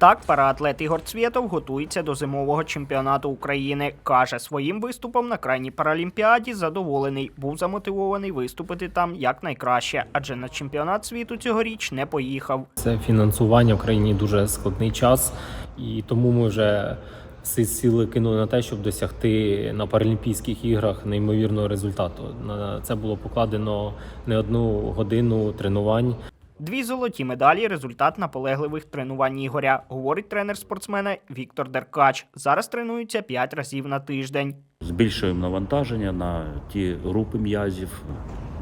Так, параатлет Ігор Цвєтов готується до зимового чемпіонату України. Каже, своїм виступом на крайній паралімпіаді задоволений. Був замотивований виступити там якнайкраще, адже на чемпіонат світу цьогоріч не поїхав. Це фінансування в країні дуже складний час, і тому ми вже всі сили кинули на те, щоб досягти на Паралімпійських іграх неймовірного результату. На це було покладено не одну годину тренувань. Дві золоті медалі результат наполегливих тренувань Ігоря, говорить тренер спортсмена Віктор Деркач. Зараз тренуються п'ять разів на тиждень. Збільшуємо навантаження на ті групи м'язів,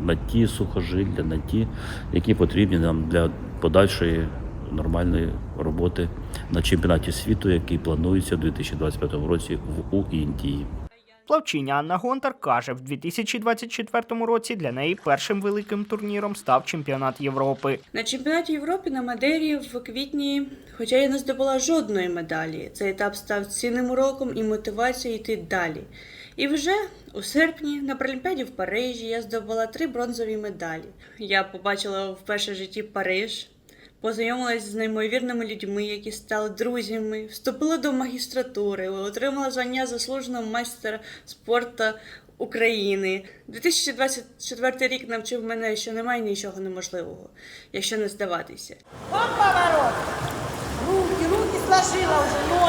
на ті сухожилля, на ті, які потрібні нам для подальшої нормальної роботи на чемпіонаті світу, який планується у 2025 році в у Індії. Плавчиня Анна Гонтар каже, в 2024 році для неї першим великим турніром став чемпіонат Європи. На чемпіонаті Європи на Мадері в квітні, хоча я не здобула жодної медалі, цей етап став цінним уроком і мотивацією йти далі. І вже у серпні на Паралімпіаді в Парижі я здобула три бронзові медалі. Я побачила в житті Париж, познайомилась з неймовірними людьми, які стали друзями, вступила до магістратури, отримала звання заслуженого майстера спорту України. 2024 рік навчив мене, що немає нічого неможливого, якщо не здаватися. Руки, руки сложила вже.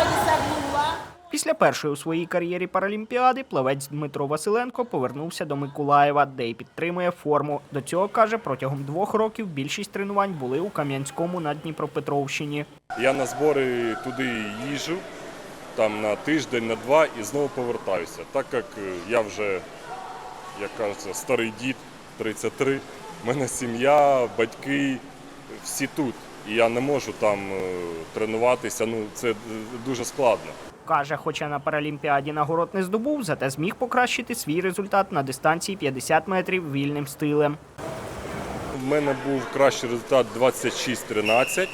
Після першої у своїй кар'єрі паралімпіади плавець Дмитро Василенко повернувся до Миколаєва, де й підтримує форму. До цього каже, протягом двох років більшість тренувань були у Кам'янському на Дніпропетровщині. Я на збори туди їжджу, там на тиждень, на два і знову повертаюся. Так як е, я вже, як кажеться, старий дід, 33, в мене сім'я, батьки, всі тут. І я не можу там е, тренуватися, ну це е, дуже складно. Каже, хоча на паралімпіаді нагород не здобув, зате зміг покращити свій результат на дистанції 50 метрів вільним стилем. У мене був кращий результат 26-13,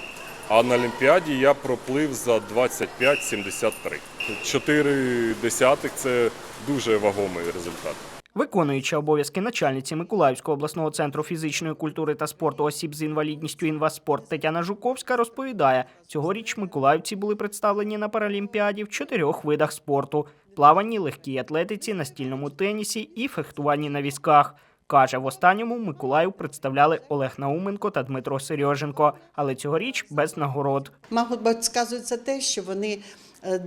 а на Олімпіаді я проплив за 25-73. Чотири десятих це дуже вагомий результат. Виконуючи обов'язки начальниці Миколаївського обласного центру фізичної культури та спорту осіб з інвалідністю «Інваспорт» Тетяна Жуковська розповідає, цьогоріч миколаївці були представлені на паралімпіаді в чотирьох видах спорту: плаванні, легкій атлетиці, настільному тенісі і фехтуванні на візках. Каже, в останньому Миколаїв представляли Олег Науменко та Дмитро Сереженко, але цьогоріч без нагород. Мабуть, сказується те, що вони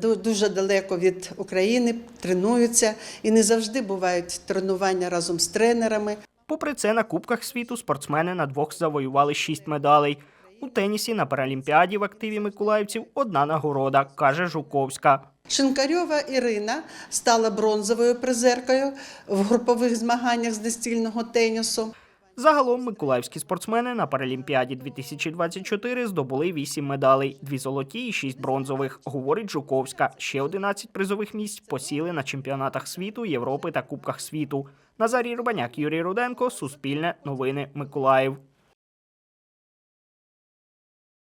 дуже далеко від України тренуються і не завжди бувають тренування разом з тренерами. Попри це, на Кубках світу спортсмени на двох завоювали шість медалей. У тенісі на паралімпіаді в активі миколаївців одна нагорода, каже Жуковська. Шинкарьова Ірина стала бронзовою призеркою в групових змаганнях з настільного тенісу. Загалом миколаївські спортсмени на Паралімпіаді 2024 здобули 8 медалей, дві золоті і 6 бронзових, говорить Жуковська. Ще 11 призових місць посіли на чемпіонатах світу, Європи та Кубках світу. Назарій Рубаняк, Юрій Руденко, Суспільне, Новини, Миколаїв.